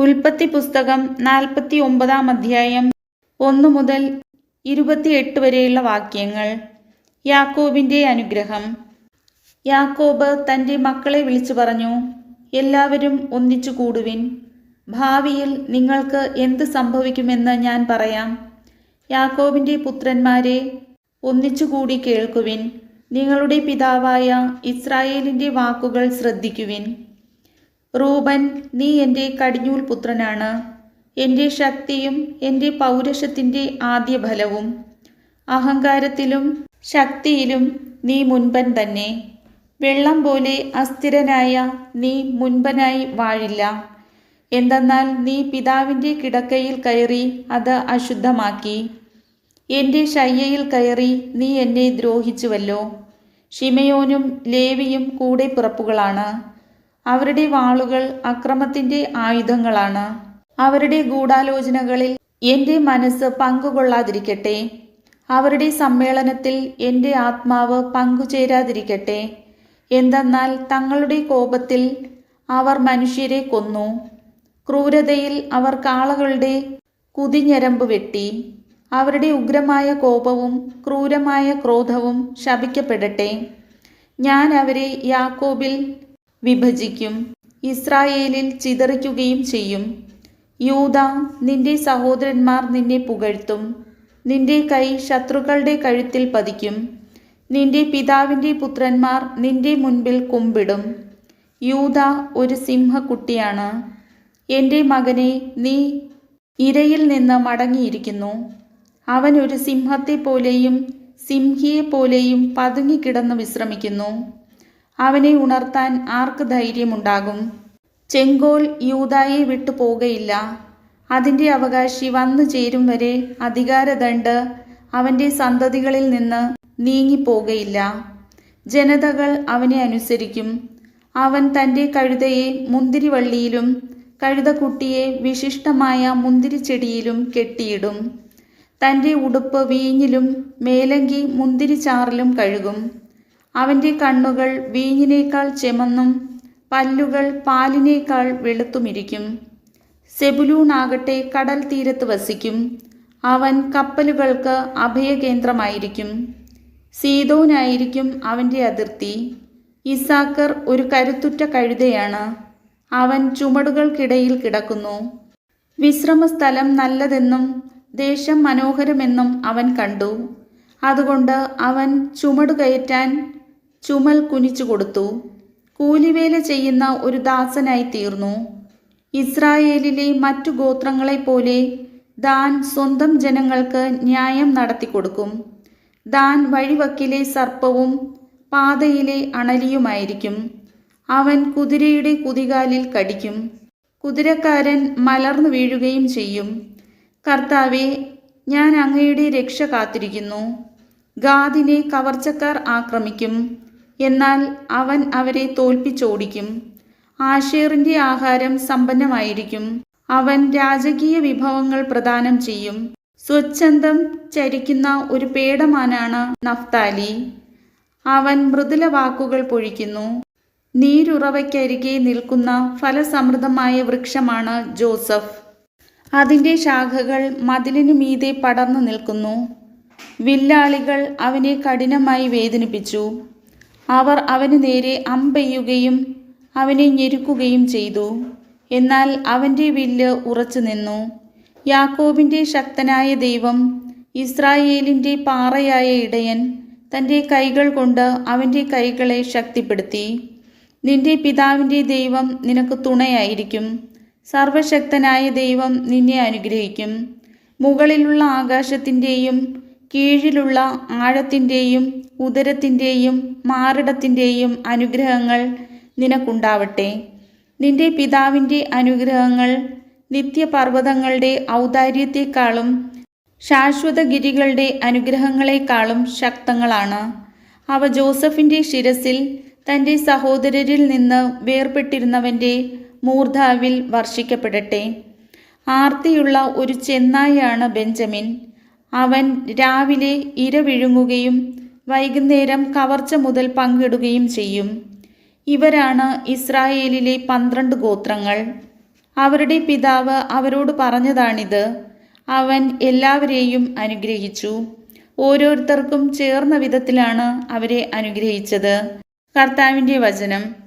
ഉൽപ്പത്തി പുസ്തകം നാൽപ്പത്തി ഒമ്പതാം അധ്യായം ഒന്ന് മുതൽ ഇരുപത്തിയെട്ട് വരെയുള്ള വാക്യങ്ങൾ. യാക്കോബിന്റെ അനുഗ്രഹം. യാക്കോബ് തന്റെ മക്കളെ വിളിച്ചു പറഞ്ഞു എല്ലാവരും ഒന്നിച്ചു കൂടുവിൻ. ഭാവിയിൽ നിങ്ങൾക്ക് എന്ത് സംഭവിക്കുമെന്ന് ഞാൻ പറയാം. യാക്കോബിന്റെ പുത്രന്മാരെ ഒന്നിച്ചുകൂടി കേൾക്കുവിൻ. നിങ്ങളുടെ പിതാവായ ഇസ്രായേലിന്റെ വാക്കുകൾ ശ്രദ്ധിക്കുവിൻ. റൂബൻ നീ എന്റെ കടിഞ്ഞൂൽ പുത്രനാണ്. എന്റെ ശക്തിയും എന്റെ പൗരുഷത്തിന്റെ ആദ്യ ഫലവും അഹങ്കാരത്തിലും ശക്തിയിലും നീ മുൻപൻ തന്നെ. വെള്ളം പോലെ അസ്ഥിരനായ നീ മുൻപനായി വാഴില്ല. എന്തെന്നാൽ നീ പിതാവിന്റെ കിടക്കയിൽ കയറി അത് അശുദ്ധമാക്കി. എന്റെ ശയ്യയിൽ കയറി നീ എന്നെ ദ്രോഹിച്ചുവല്ലോ. ഷിമയോനും ലേവിയും കൂടെ പിറപ്പുകളാണ്. അവരുടെ വാളുകൾ അക്രമത്തിന്റെ ആയുധങ്ങളാണ്. അവരുടെ ഗൂഢാലോചനകളിൽ എന്റെ മനസ്സ് പങ്കുകൊള്ളാതിരിക്കട്ടെ. അവരുടെ സമ്മേളനത്തിൽ എന്റെ ആത്മാവ് പങ്കുചേരാതിരിക്കട്ടെ. എന്തെന്നാൽ തങ്ങളുടെ കോപത്തിൽ അവർ മനുഷ്യരെ കൊന്നു. ക്രൂരതയിൽ അവർ കാളകളുടെ കുതിഞ്ഞരമ്പ് വെട്ടി. അവരുടെ ഉഗ്രമായ കോപവും ക്രൂരമായ ക്രോധവും ശപിക്കപ്പെടട്ടെ. ഞാൻ അവരെ യാക്കോബിൽ വിഭജിക്കും. ഇസ്രായേലിൽ ചിതറിക്കുകയും ചെയ്യും. യൂത നിന്റെ സഹോദരന്മാർ നിന്നെ പുകഴ്ത്തും. നിന്റെ കൈ ശത്രുക്കളുടെ കഴുത്തിൽ പതിക്കും. നിന്റെ പിതാവിന്റെ പുത്രന്മാർ നിന്റെ മുൻപിൽ കുമ്പിടും. യൂത ഒരു സിംഹക്കുട്ടിയാണ്. എന്റെ മകനെ നീ ഇരയിൽ നിന്ന് മടങ്ങിയിരിക്കുന്നു. അവൻ ഒരു സിംഹത്തെ പോലെയും സിംഹിയെ പോലെയും പതുങ്ങിക്കിടന്ന് വിശ്രമിക്കുന്നു. അവനെ ഉണർത്താൻ ആർക്ക് ധൈര്യമുണ്ടാകും? ചെങ്കോൽ യൂതായെ വിട്ടു പോകയില്ല. അതിന്റെ അവകാശി വന്നു ചേരും വരെ അധികാരദണ്ഡ് അവന്റെ സന്തതികളിൽ നിന്ന് നീങ്ങിപ്പോകയില്ല. ജനതകൾ അവനെ അനുസരിക്കും. അവൻ തന്റെ കഴുതയെ മുന്തിരിവള്ളിയിലും കഴുതക്കുട്ടിയെ വിശിഷ്ടമായ മുന്തിരിച്ചെടിയിലും കെട്ടിയിടും. തന്റെ ഉടുപ്പ് വീഞ്ഞിലും മേലങ്കി മുന്തിരിച്ചാറിലും കഴുകും. അവന്റെ കണ്ണുകൾ വീഞ്ഞിനേക്കാൾ ചെമന്നും പല്ലുകൾ പാലിനേക്കാൾ വെളുത്തുമിരിക്കും. സെബുലൂണാകട്ടെ കടൽ തീരത്ത് വസിക്കും. അവൻ കപ്പലുകൾക്ക് അഭയകേന്ദ്രമായിരിക്കും. സീതോനായിരിക്കും അവന്റെ അതിർത്തി. ഇസാക്കർ ഒരു കരുത്തുറ്റ കഴുതയാണ്. അവൻ ചുമടുകൾക്കിടയിൽ കിടക്കുന്നു. വിശ്രമസ്ഥലം നല്ലതെന്നും ദേശം മനോഹരമെന്നും അവൻ കണ്ടു. അതുകൊണ്ട് അവൻ ചുമട് കയറ്റാൻ ചുമൽ കുനിച്ചു കൊടുത്തു. കൂലിവേല ചെയ്യുന്ന ഒരു ദാസനായി തീർന്നു. ഇസ്രായേലിലെ മറ്റു ഗോത്രങ്ങളെപ്പോലെ ദാൻ സ്വന്തം ജനങ്ങൾക്ക് ന്യായം നടത്തി കൊടുക്കും. ദാൻ വഴിവക്കിലെ സർപ്പവും പാതയിലെ അണലിയുമായിരിക്കും. അവൻ കുതിരയുടെ കുതികാലിൽ കടിക്കും. കുതിരക്കാരൻ മലർന്നു വീഴുകയും ചെയ്യും. കർത്താവെ ഞാൻ അങ്ങയുടെ രക്ഷ കാത്തിരിക്കുന്നു. ഗാദിനെ കവർച്ചക്കാർ ആക്രമിക്കും. എന്നാൽ അവൻ അവരെ തോൽപ്പിച്ചോടിക്കും. ആഷേറിന്റെ ആഹാരം സമ്പന്നമായിരിക്കും. അവൻ രാജകീയ വിഭവങ്ങൾ പ്രദാനം ചെയ്യും. സ്വച്ഛന്തം ചരിക്കുന്ന ഒരു പേടമാനാണ് നഫ്താലി. അവൻ മൃദുല വാക്കുകൾ പൊഴിക്കുന്നു. നീരുറവയ്ക്കരികെ നിൽക്കുന്ന ഫലസമൃദ്ധമായ വൃക്ഷമാണ് ജോസഫ്. അതിന്റെ ശാഖകൾ മതിലിനു മീതെ പടർന്നു നിൽക്കുന്നു. വില്ലാളികൾ അവനെ കഠിനമായി വേദനിപ്പിച്ചു. അവർ അവന് നേരെ അമ്പെയ്യുകയും അവനെ ഞെരുക്കുകയും ചെയ്തു. എന്നാൽ അവന്റെ വില്ല് ഉറച്ചു നിന്നു. യാക്കോബിന്റെ ശക്തനായ ദൈവം ഇസ്രായേലിന്റെ പാറയായ ഇടയൻ തന്റെ കൈകൾ കൊണ്ട് അവന്റെ കൈകളെ ശക്തിപ്പെടുത്തി. നിന്റെ പിതാവിന്റെ ദൈവം നിനക്ക് തുണയായിരിക്കും. സർവശക്തനായ ദൈവം നിന്നെ അനുഗ്രഹിക്കും. മുകളിലുള്ള ആകാശത്തിന്റെയും കീഴിലുള്ള ആഴത്തിന്റെയും ഉദരത്തിന്റെയും മാറിടത്തിന്റെയും അനുഗ്രഹങ്ങൾ നിനക്കുണ്ടാവട്ടെ. നിന്റെ പിതാവിന്റെ അനുഗ്രഹങ്ങൾ നിത്യപർവതങ്ങളുടെ ഔദാര്യത്തെക്കാളും ശാശ്വതഗിരികളുടെ അനുഗ്രഹങ്ങളെക്കാളും ശക്തങ്ങളാണ്. അവ ജോസഫിന്റെ ശിരസിൽ തന്റെ സഹോദരരിൽ നിന്ന് വേർപെട്ടിരുന്നവന്റെ മൂർധാവിൽ വർഷിക്കപ്പെടട്ടെ. ആർത്തിയുള്ള ഒരു ചെന്നായാണ് ബെഞ്ചമിൻ. അവൻ രാവിലെ ഇരവിഴുങ്ങുകയും വൈകുന്നേരം കവർച്ച മുതൽ പങ്കിടുകയും ചെയ്യും. ഇവരാണ് ഇസ്രായേലിലെ പന്ത്രണ്ട് ഗോത്രങ്ങൾ. അവരുടെ പിതാവ് അവരോട് പറഞ്ഞതാണിത്. അവൻ എല്ലാവരെയും അനുഗ്രഹിച്ചു. ഓരോരുത്തർക്കും ചേർന്ന വിധത്തിലാണ് അവരെ അനുഗ്രഹിച്ചത്. കർത്താവിന്റെ വചനം.